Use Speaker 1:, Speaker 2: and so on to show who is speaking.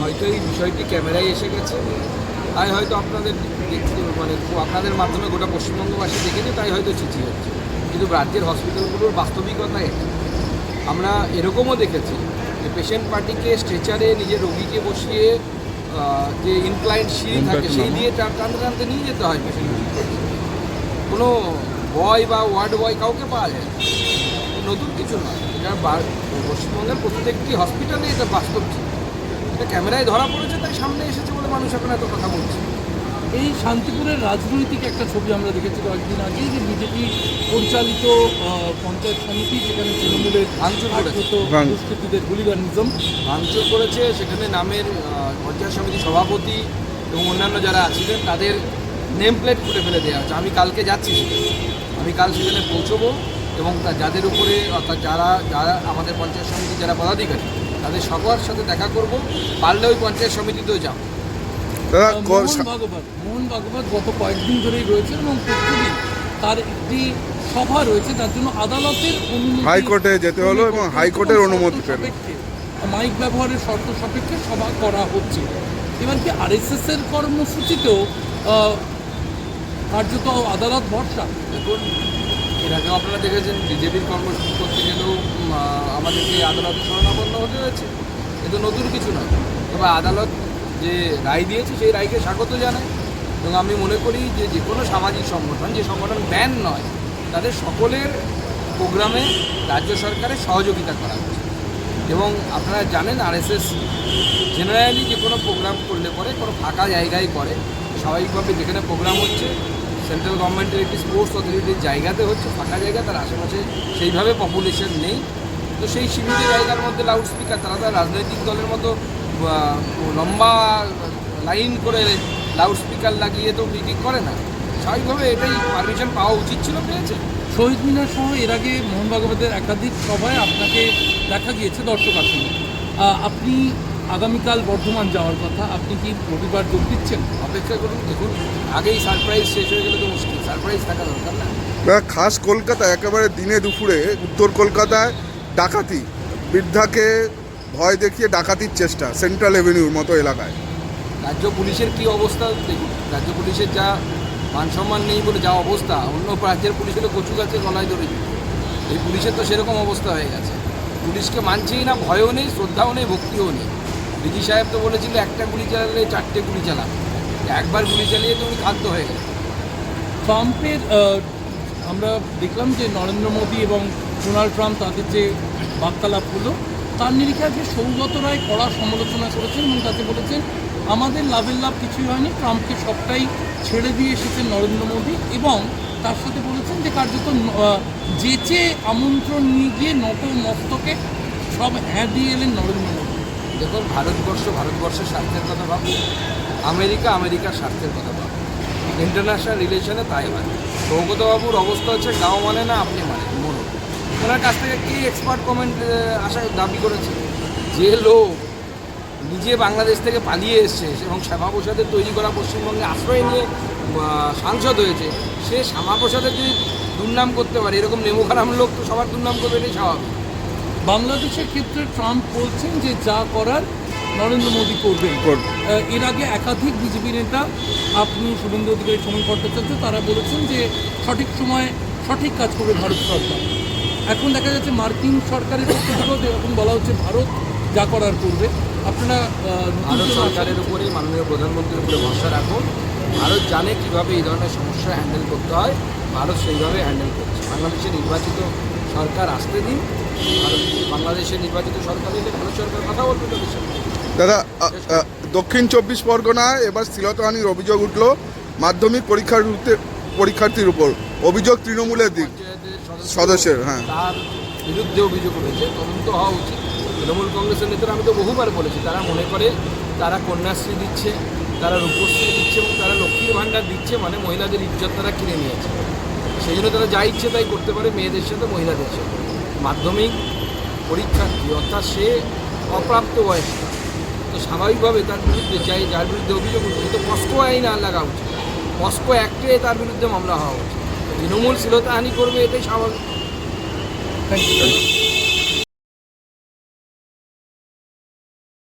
Speaker 1: হয়তো এই বিষয়টি ক্যামেরায় এসে গেছে। তাই হয়তো আপনাদের দেখতে মানে আপনাদের মাধ্যমে গোটা পশ্চিমবঙ্গবাসী দেখেছে তাই হয়তো চিঠি হচ্ছে। কিন্তু রাজ্যের হসপিটালগুলোর বাস্তবিকতা এটা আমরা এরকমও দেখেছি যে পেশেন্ট পার্টিকে স্ট্রেচারে নিজের রোগীকে বসিয়ে যে ইনক্লাইন্ট সিঁড়ি থাকে সেই দিয়ে টান- টানতে টানতে নিয়ে যেতে হয় পেশেন্ট কোনো বয় বা ওয়ার্ড বয় কাউকে পাওয়া যায়। নতুন কিছু নয়। এটা পশ্চিমবঙ্গের প্রত্যেকটি হসপিটালে এটা বাস্তব ছিল। এটা ক্যামেরায় ধরা পড়েছে তাই সামনে এসেছে বলে মানুষ এখন এত কথা বলছে।
Speaker 2: এই শান্তিপুরের রাজনৈতিক একটা ছবি আমরা দেখেছি কয়েকদিন আগে যে বিজেপি পরিচালিত পঞ্চায়েত সমিতি যেখানে তৃণমূলের
Speaker 1: ভাঙচুর
Speaker 2: দুষ্কৃতীদের হুলিগানিজম।
Speaker 1: ভাঙচুর করেছে সেখানে নামের পঞ্চায়েত সমিতি সভাপতি এবং অন্যান্য যারা আছিলেন তাদের নেম প্লেট খুলে ফেলে দেওয়া হচ্ছে। আমি কালকে যাচ্ছি সেখানে। আমি কাল সেখানে পৌঁছবো এবং তা যাদের উপরে অর্থাৎ যারা যারা আমাদের পঞ্চায়েত সমিতি যারা পদাধিকারী তাদের সবার সাথে দেখা করব। পারলে ওই পঞ্চায়েত সমিতিতেও যাব।
Speaker 2: মোহন ভাগবত মোহন ভাগবত গত কয়েকদিন ধরেই রয়েছেন এবং প্রতিদিন তার একটি সভা রয়েছে তার জন্য আদালতের অনুমতি
Speaker 3: হাইকোর্টে যেতে হলো এবং হাইকোর্টের অনুমতি পেল।
Speaker 2: সাপেক্ষে মাইক ব্যবহারের শর্ত সাপেক্ষে সভা করা হচ্ছে। এবার কি আরএসএস এর কর্মসূচিতেও আহ, কার্যত আদালত ভরসা?
Speaker 1: দেখুন এর আগেও আপনারা দেখেছেন, বিজেপির কর্মসূচি করতে গেলেও আমাদেরকে আদালতে শরণাপন্ন হতে হয়েছে। এ তো নতুন কিছু নয়। তবে আদালত যে রায় দিয়েছে, সেই রায়কে স্বাগত জানায়। এবং আমি মনে করি যে যে কোনো সামাজিক সংগঠন, যে সংগঠন ব্যান নয়, তাদের সকলের প্রোগ্রামে রাজ্য সরকারের সহযোগিতা করা উচিত। এবং আপনারা জানেন, আরএসএস জেনারেলি যে কোনো প্রোগ্রাম করলে পরে, কোনো ফাঁকা জায়গায় করে স্বাভাবিকভাবে যেখানে প্রোগ্রাম হচ্ছে সেন্ট্রাল গভর্নমেন্টের একটি স্পোর্টস অথরিটির জায়গাতে হচ্ছে ফাঁকা জায়গা তার আশেপাশে সেইভাবে পপুলেশন নেই। তো সেই সীমিত জায়গার মধ্যে লাউড স্পিকার তারা তার রাজনৈতিক দলের মতো লম্বা লাইন করে লাউড স্পিকার লাগিয়ে তো মিটিং করে না। স্বাভাবিকভাবে এটাই পারমিশন পাওয়া উচিত ছিল পেয়েছে।
Speaker 2: শহীদ মিনার সহ এর আগে মোহন ভাগবতের একাধিক সভায় আপনাকে দেখা গিয়েছে দর্শক আসনে। আপনি আগামীকাল বর্ধমান যাওয়ার কথা আপনি কি রবিবার যোগ দিচ্ছেন?
Speaker 1: অপেক্ষা করুন দেখুন আগেই সারপ্রাইজ শেষ হয়ে গেলে তো
Speaker 3: খাস কলকাতা একেবারে দিনে দুপুরে উত্তর কলকাতায় ডাকাতি। বৃদ্ধাকে ভয় দেখিয়ে ডাকাতির চেষ্টা সেন্ট্রাল এভিনিউর মতো এলাকায়।
Speaker 1: রাজ্য পুলিশের কি অবস্থা দেখুন। রাজ্য পুলিশের যা মান সম্মান নেই বলে যা অবস্থা অন্য রাজ্যের পুলিশেরও কচু গাছে গলায় ধরে এই পুলিশের তো সেরকম অবস্থা হয়ে গেছে। পুলিশকে মানছেই না ভয়ও নেই শ্রদ্ধাও নেই ভক্তিও নেই। ডিজি সাহেব তো বলেছিল একটা গুলি চালালে চারটে গুলি চালান একবার গুলি চালিয়ে তো উনি খাদ্য হয়ে গেছে
Speaker 2: ট্রাম্পের আমরা দেখলাম যে নরেন্দ্র মোদী এবং ডোনাল্ড ট্রাম্প তাদের যে বার্তালাপ হলো, তার নিরিখে আজকে সৌগত রায় কড়া সমালোচনা করেছেন এবং তাতে বলেছেন, আমাদের লাভের লাভ কিছুই হয়নি, ট্রাম্পকে সবটাই ছেড়ে দিয়ে এসেছেন নরেন্দ্র মোদী। এবং তার সাথে বলেছেন যে কার্যত যেচে আমন্ত্রণ নিয়ে গিয়ে নত মস্তকে সব হ্যাঁ দিয়ে এলেন নরেন্দ্র মোদী।
Speaker 1: দেখুন, ভারতবর্ষ ভারতবর্ষের স্বার্থের কথা ভাবো আমেরিকা আমেরিকার স্বার্থের কথা ভাবো ইন্টারন্যাশনাল রিলেশনে তাই হয় সৌগতবাবুর অবস্থা হচ্ছে গাঁও মানে না আপনি মানে মনে ওনার কাছ থেকে কে এক্সপার্ট কমেন্ট আশা দাবি করেছে? যে লোক নিজে বাংলাদেশ থেকে পালিয়ে এসছে এবং শ্যামাপ্রসাদের তৈরি করা পশ্চিমবঙ্গে আশ্রয় নিয়ে সাংসদ হয়েছে, সে শ্যামাপ্রসাদের যদি দুর্নাম করতে পারে, এরকম নেমু খারাম লোক তো সবার দুর্নাম করবে, এটাই স্বাভাবিক।
Speaker 2: বাংলাদেশের ক্ষেত্রে ট্রাম্প বলছেন যে যা করার নরেন্দ্র মোদী করবেন।
Speaker 3: করবে।
Speaker 2: এর আগে একাধিক বিজেপি নেতা আপনি শুভেন্দু অধিকারী সময় ভট্টাচার্য তারা বলেছেন যে সঠিক সময় সঠিক কাজ করবে ভারত সরকার। এখন দেখা যাচ্ছে মার্কিন সরকারের পক্ষ থেকেও এরকম বলা হচ্ছে ভারত যা করার করবে। আপনারা
Speaker 1: ভারত সরকারের উপরে মাননীয় প্রধানমন্ত্রীর উপরে ভরসা রাখুন। ভারত জানে কীভাবে এই ধরনের সমস্যা হ্যান্ডেল করতে হয়। ভারত সেইভাবে হ্যান্ডেল করছে। বাংলাদেশের নির্বাচিত সরকার আসতে দিন। ভারত বাংলাদেশের নির্বাচিত সরকার এলে ভারত সরকার কথা বলবে তাদের
Speaker 3: দাদা দক্ষিণ চব্বিশ পরগনায় এবার শ্লীলতাহানির অভিযোগ উঠল মাধ্যমিক পরীক্ষার পরীক্ষার্থীর উপর। অভিযোগ তৃণমূলের দিক। সদস্যের, হ্যাঁ।
Speaker 1: তার বিরুদ্ধে অভিযোগ উঠেছে তদন্ত হওয়া উচিত। তৃণমূল কংগ্রেসের নেতারা আমি তো বহুবার বলেছি তারা মনে করে তারা কন্যাশ্রী দিচ্ছে তারা রূপশ্রী দিচ্ছে এবং তারা লক্ষ্মীর ভাণ্ডার দিচ্ছে মানে মহিলাদের ইজ্জত তারা কিনে নিয়েছে। সেই জন্য তারা যা ইচ্ছে তাই করতে পারে মেয়েদের সাথে মহিলাদের সাথে। মাধ্যমিক পরীক্ষার্থী অর্থাৎ সে অপ্রাপ্ত বয়স্ক তো স্বাভাবিকভাবে তার বিরুদ্ধে চাই, যার বিরুদ্ধে অভিযোগ উঠছে তো পস্কো আইন আর লাগা উচিত। পস্কো অ্যাক্টে তার বিরুদ্ধে মামলা হওয়া উচিত। তৃণমূল শ্লীলতাহানি করবে, এটাই স্বাভাবিক।